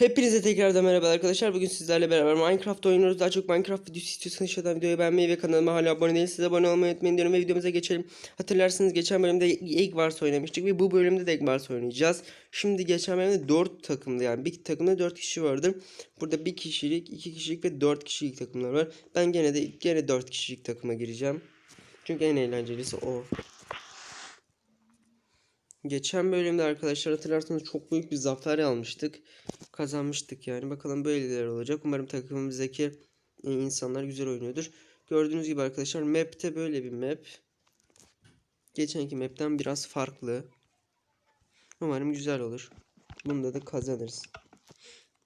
Hepinize tekrardan merhaba arkadaşlar. Bugün sizlerle beraber Minecraft oynuyoruz. Daha çok Minecraft videosu istiyorsanız aşağıdan videoyu beğenmeyi ve kanalıma hala abone değilseniz abone olmayı unutmayın diyorum ve videomuza geçelim. Hatırlarsınız geçen bölümde Egg Wars oynamıştık ve bu bölümde de Egg Wars oynayacağız. Şimdi geçen bölümde 4 takımdı yani bir takımda 4 kişi vardı. Burada 1 kişilik, 2 kişilik ve 4 kişilik takımlar var. Ben gene de gene 4 kişilik takıma gireceğim. Çünkü en eğlencelisi o. Geçen bölümde arkadaşlar hatırlarsanız çok büyük bir zafer almıştık. Kazanmıştık yani. Bakalım böyleler olacak. Umarım takımımızdaki e, insanlar güzel oynuyordur. Gördüğünüz gibi arkadaşlar map'te böyle bir map. Geçenki map'ten biraz farklı. Umarım güzel olur. Bunda da kazanırız.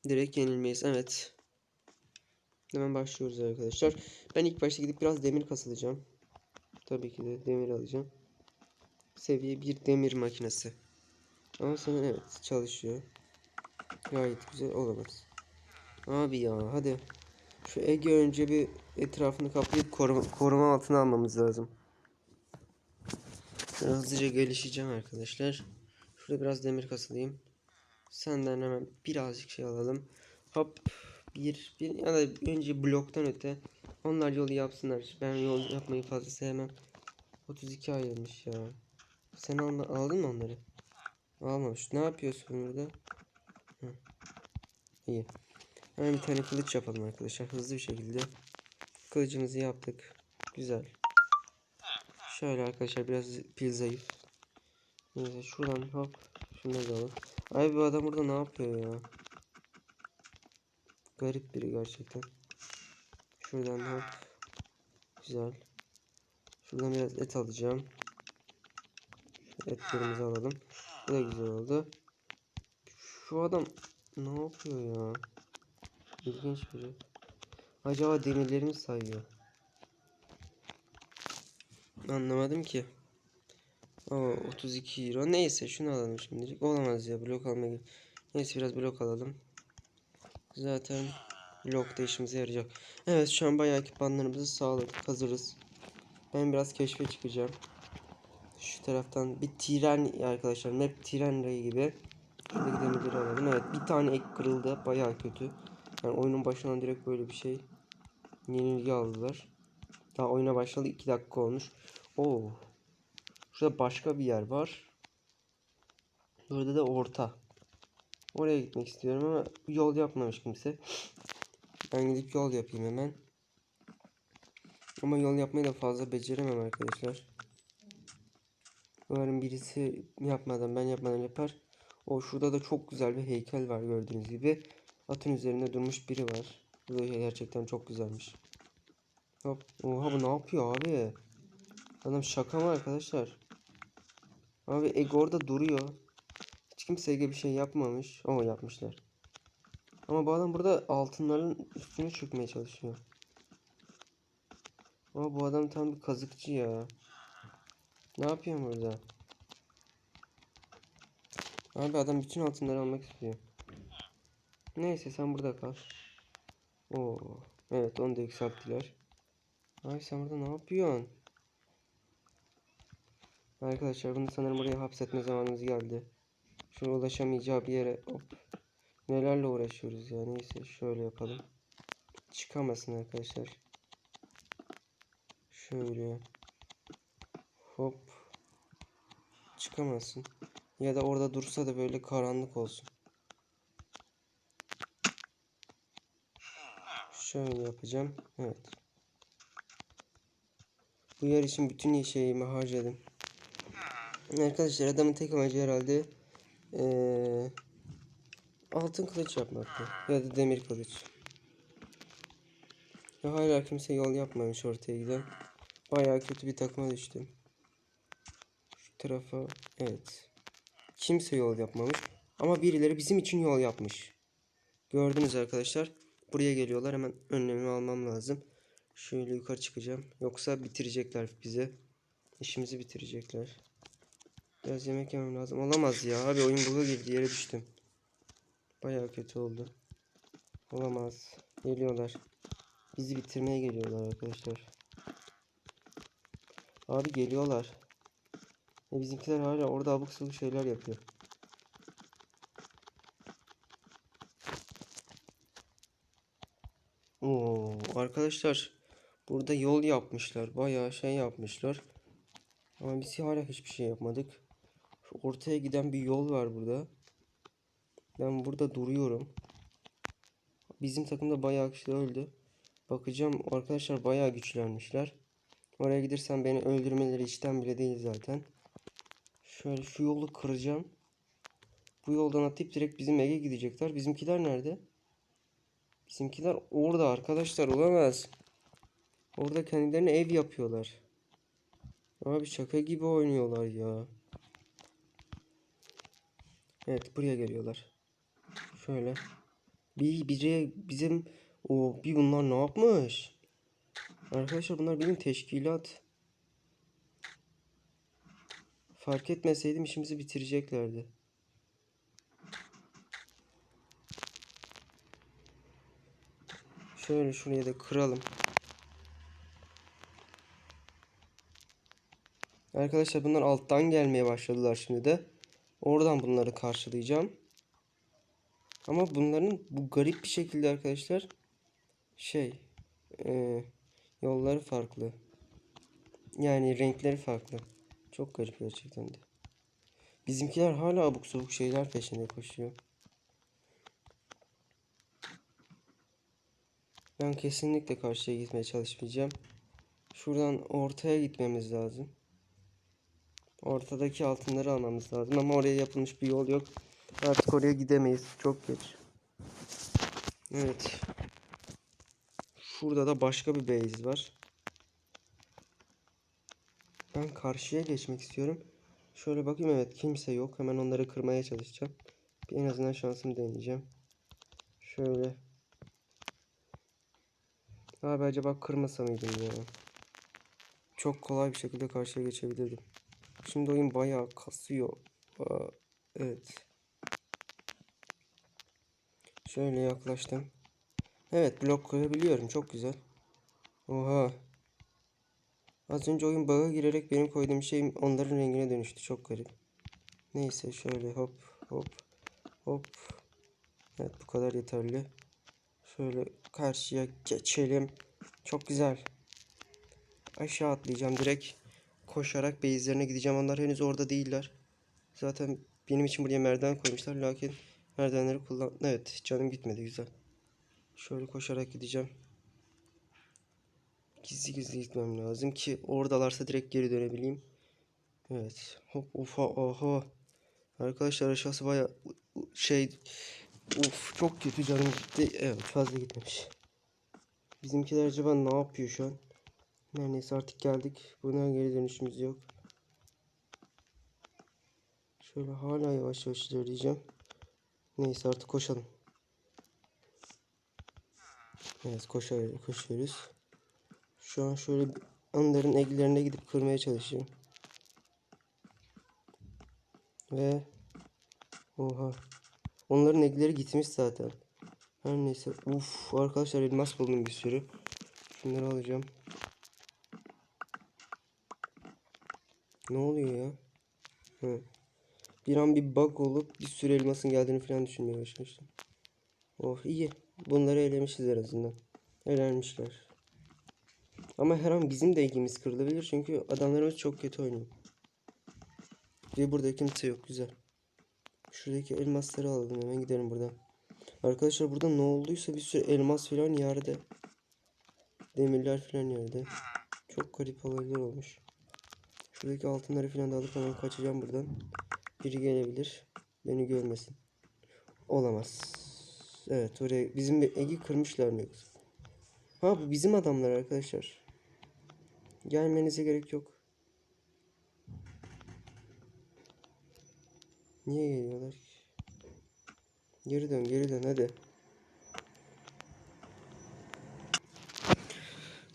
Direkt yenilmeyiz. Evet. Hemen başlıyoruz arkadaşlar. Ben ilk başta gidip biraz demir kasılacağım. Tabii ki de demir alacağım. Seviye bir demir makinesi. Ama sonra evet çalışıyor. Gayet güzel olamaz. Abi ya hadi. Şu Ege önce bir etrafını kaplayıp koruma, koruma altına almamız lazım. Şöyle hızlıca gelişeceğim arkadaşlar. Şurada biraz demir kasılayım. Senden hemen birazcık şey alalım. Hop. Bir, bir ya da önce bloktan öte. Onlar yolu yapsınlar. Ben yol yapmayı fazla sevmem. 32 ayrılmış ya. Sen alma, aldın mı onları? Almamış. Ne yapıyorsun burada? Hı. İyi. Hemen bir tane kılıç yapalım arkadaşlar. Hızlı bir şekilde. Kılıcımızı yaptık. Güzel. Şöyle arkadaşlar biraz pil zayıf. Neyse şuradan hop. Şunları da alalım. Ay bu adam burada ne yapıyor ya? Garip biri gerçekten. Şuradan hop. Güzel. Şuradan biraz et alacağım. Etlerimizi alalım. Bu da güzel oldu. Şu adam ne yapıyor ya? İlginç biri. Acaba demirlerimi sayıyor. Anlamadım ki. O 32 euro. Neyse şunu alalım şimdilik. Olamaz ya blok almaya Neyse biraz blok alalım. Zaten blok da işimize yarayacak. Evet şu an bayağı ekipmanlarımızı sağladık. Hazırız. Ben biraz keşfe çıkacağım. Şu taraftan bir tren arkadaşlar. Map tren rayı gibi. Şuradaki demirleri alalım. Evet bir tane ek kırıldı. Bayağı kötü. Yani oyunun başından direkt böyle bir şey. Yenilgi aldılar. Daha oyuna başladı 2 dakika olmuş. Oo. Şurada başka bir yer var. Burada da orta. Oraya gitmek istiyorum ama yol yapmamış kimse. Ben gidip yol yapayım hemen. Ama yol yapmayı da fazla beceremem arkadaşlar. Umarım birisi yapmadan ben yapmadan yapar. O şurada da çok güzel bir heykel var gördüğünüz gibi. Atın üzerinde durmuş biri var. Bu da gerçekten çok güzelmiş. Hop. Oha bu ne yapıyor abi? Adam şaka mı arkadaşlar? Abi Ego orada duruyor. Hiç kimse Ege bir şey yapmamış. O yapmışlar. Ama bu adam burada altınların üstüne çökmeye çalışıyor. Ama bu adam tam bir kazıkçı ya. Ne yapıyor burada? Abi adam bütün altınları almak istiyor. Neyse sen burada kal. Oo. Evet onu da yükselttiler. Abi sen burada ne yapıyorsun? Arkadaşlar bunu sanırım buraya hapsetme zamanımız geldi. Şu ulaşamayacağı bir yere hop. Nelerle uğraşıyoruz ya neyse şöyle yapalım. Çıkamasın arkadaşlar. Şöyle. Hop. Çıkamasın. Ya da orada dursa da böyle karanlık olsun. Şöyle yapacağım. Evet. Bu yer için bütün şeyimi harcadım. Arkadaşlar adamın tek amacı herhalde ee, altın kılıç yapmaktı. Ya da demir kılıç. Ya hala kimse yol yapmamış ortaya giden. Bayağı kötü bir takıma düştüm. Tarafa evet. Kimse yol yapmamış. Ama birileri bizim için yol yapmış. Gördünüz arkadaşlar. Buraya geliyorlar. Hemen önlemimi almam lazım. Şöyle yukarı çıkacağım. Yoksa bitirecekler bize. İşimizi bitirecekler. Biraz yemek yemem lazım. Olamaz ya. Abi oyun bug'a girdi. Yere düştüm. Bayağı kötü oldu. Olamaz. Geliyorlar. Bizi bitirmeye geliyorlar arkadaşlar. Abi geliyorlar. E bizimkiler hala orada abuk sabuk şeyler yapıyor. Oo, arkadaşlar burada yol yapmışlar. Bayağı şey yapmışlar. Ama biz hala hiçbir şey yapmadık. Ortaya giden bir yol var burada. Ben burada duruyorum. Bizim takımda bayağı kişi öldü. Bakacağım arkadaşlar bayağı güçlenmişler. Oraya gidersem beni öldürmeleri içten bile değil zaten. Şöyle şu yolu kıracağım. Bu yoldan atlayıp direkt bizim Ege gidecekler. Bizimkiler nerede? Bizimkiler orada arkadaşlar olamaz. Orada kendilerine ev yapıyorlar. Abi şaka gibi oynuyorlar ya. Evet buraya geliyorlar. Şöyle. Bir biri bizim o bir bunlar ne yapmış? Arkadaşlar bunlar benim teşkilat. Fark etmeseydim işimizi bitireceklerdi. Şöyle şuraya da kıralım. Arkadaşlar bunlar alttan gelmeye başladılar şimdi de. Oradan bunları karşılayacağım. Ama bunların bu garip bir şekilde arkadaşlar şey e, yolları farklı. Yani renkleri farklı. Çok garip gerçekten de. Bizimkiler hala abuk subuk şeyler peşinde koşuyor. Ben kesinlikle karşıya gitmeye çalışmayacağım. Şuradan ortaya gitmemiz lazım. Ortadaki altınları almamız lazım ama oraya yapılmış bir yol yok. Artık oraya gidemeyiz. Çok geç. Evet. Şurada da başka bir base var. Ben karşıya geçmek istiyorum. Şöyle bakayım evet kimse yok. Hemen onları kırmaya çalışacağım. Bir en azından şansımı deneyeceğim. Şöyle. Abi acaba kırmasa mıydım ya? Çok kolay bir şekilde karşıya geçebilirdim. Şimdi oyun bayağı kasıyor. Evet. Şöyle yaklaştım. Evet blok koyabiliyorum. Çok güzel. Oha. Az önce oyun bug'a girerek benim koyduğum şey onların rengine dönüştü. Çok garip. Neyse şöyle hop hop hop. Evet bu kadar yeterli. Şöyle karşıya geçelim. Çok güzel. Aşağı atlayacağım direkt. Koşarak base'lerine gideceğim. Onlar henüz orada değiller. Zaten benim için buraya merdiven koymuşlar. Lakin merdivenleri kullan... Evet canım gitmedi güzel. Şöyle koşarak gideceğim. Gizli gizli gitmem lazım ki oradalarsa direkt geri dönebileyim. Evet. Hop ufa oha. Arkadaşlar aşağısı baya şey Uf çok kötü canım gitti. Evet fazla gitmemiş. Bizimkiler acaba ne yapıyor şu an? Her neyse artık geldik. Buna geri dönüşümüz yok. Şöyle hala yavaş yavaş ilerleyeceğim. Neyse artık koşalım. Evet koşuyoruz. koşuyoruz. Şu an şöyle onların eglerine gidip kırmaya çalışıyorum. Ve oha. Onların egleri gitmiş zaten. Her neyse. Uf arkadaşlar elmas buldum bir sürü. Şunları alacağım. Ne oluyor ya? Hı. Bir an bir bug olup bir sürü elmasın geldiğini falan düşünmeye başlamıştım. Oh iyi. Bunları elemişiz en azından. Elenmişler. Ama her an bizim de ilgimiz kırılabilir çünkü adamlarımız çok kötü oynuyor. Ve burada kimse yok güzel. Şuradaki elmasları alalım hemen gidelim buradan. Arkadaşlar burada ne olduysa bir sürü elmas falan yerde. Demirler falan yerde. Çok garip olaylar olmuş. Şuradaki altınları falan da alıp hemen kaçacağım buradan. Biri gelebilir. Beni görmesin. Olamaz. Evet oraya bizim bir egi kırmışlar mı yoksa? Ha bu bizim adamlar arkadaşlar. Gelmenize gerek yok. Niye geliyorlar ki? Geri dön geri dön hadi.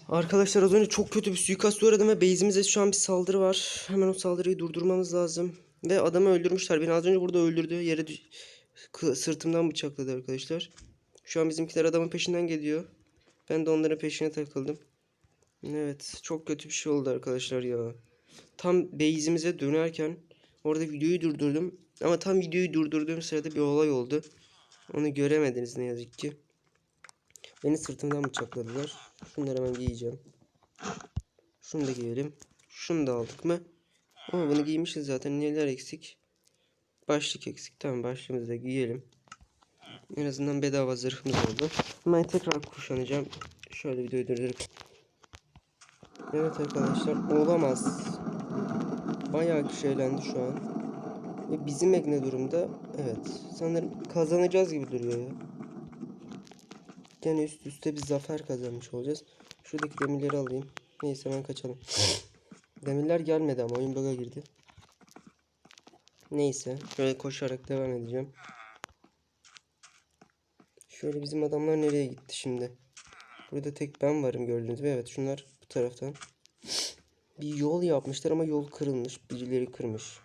Arkadaşlar az önce çok kötü bir suikast uğradım ve base'imize şu an bir saldırı var. Hemen o saldırıyı durdurmamız lazım. Ve adamı öldürmüşler. Beni az önce burada öldürdü. Yere sırtımdan bıçakladı arkadaşlar. Şu an bizimkiler adamın peşinden geliyor. Ben de onların peşine takıldım. Evet çok kötü bir şey oldu arkadaşlar ya. Tam base'imize dönerken orada videoyu durdurdum. Ama tam videoyu durdurduğum sırada bir olay oldu. Onu göremediniz ne yazık ki. Beni sırtımdan bıçakladılar. Şunları hemen giyeceğim. Şunu da giyelim. Şunu da aldık mı? Ama bunu giymişiz zaten. Neler eksik? Başlık eksik. Tamam başlığımızı da giyelim. En azından bedava zırhımız oldu. Hemen tekrar kuşanacağım. Şöyle videoyu durdurup. Evet arkadaşlar olamaz. Bayağı kişi eğlendi şu an. Ve bizim ek ne durumda? Evet. Sanırım kazanacağız gibi duruyor ya. Gene üst üste bir zafer kazanmış olacağız. Şuradaki demirleri alayım. Neyse hemen kaçalım. Demirler gelmedi ama oyun bug'a girdi. Neyse. Şöyle koşarak devam edeceğim. Şöyle bizim adamlar nereye gitti şimdi? Burada tek ben varım gördüğünüz gibi. Evet şunlar taraftan. Bir yol yapmışlar ama yol kırılmış. Birileri kırmış.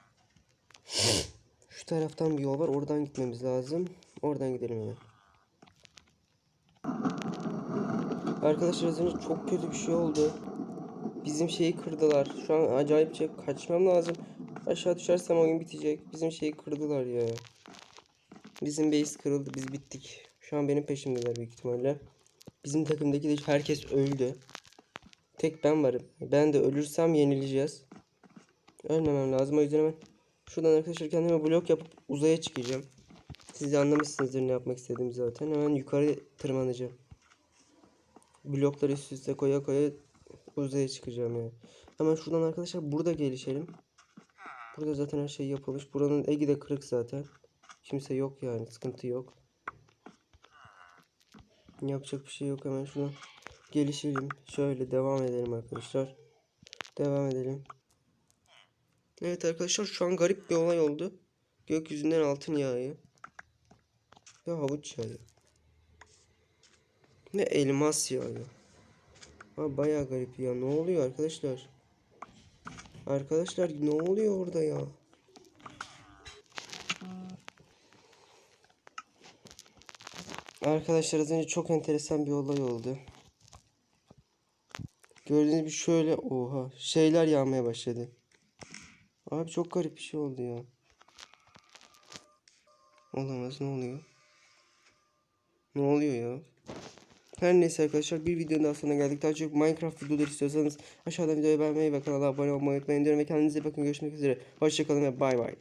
Şu taraftan bir yol var. Oradan gitmemiz lazım. Oradan gidelim hemen. Arkadaşlar az önce çok kötü bir şey oldu. Bizim şeyi kırdılar. Şu an acayip şey kaçmam lazım. Aşağı düşersem oyun bitecek. Bizim şeyi kırdılar ya. Bizim base kırıldı. Biz bittik. Şu an benim peşimdeler büyük ihtimalle. Bizim takımdaki de herkes öldü. Tek ben varım. Ben de ölürsem yenileceğiz. Ölmemem lazım. O yüzden hemen şuradan arkadaşlar kendime blok yapıp uzaya çıkacağım. Siz de anlamışsınızdır ne yapmak istediğimi zaten. Hemen yukarı tırmanacağım. Blokları üst üste koya koya uzaya çıkacağım yani. Hemen şuradan arkadaşlar burada gelişelim. Burada zaten her şey yapılmış. Buranın egi de kırık zaten. Kimse yok yani. Sıkıntı yok. Yapacak bir şey yok. Hemen şuradan gelişelim. Şöyle devam edelim arkadaşlar. Devam edelim. Evet arkadaşlar şu an garip bir olay oldu. Gökyüzünden altın yağıyor. Ve havuç yağıyor. Ne elmas yağıyor. Ha bayağı garip ya. Ne oluyor arkadaşlar? Arkadaşlar ne oluyor orada ya? Arkadaşlar az önce çok enteresan bir olay oldu. Gördüğünüz gibi şöyle oha şeyler yağmaya başladı. Abi çok garip bir şey oldu ya. Olamaz ne oluyor? Ne oluyor ya? Her neyse arkadaşlar bir videonun daha sonuna geldik. Daha çok Minecraft videoları istiyorsanız aşağıdan videoyu beğenmeyi ve kanala abone olmayı unutmayın diyorum. Ve kendinize bakın görüşmek üzere. Hoşçakalın ve bay bay.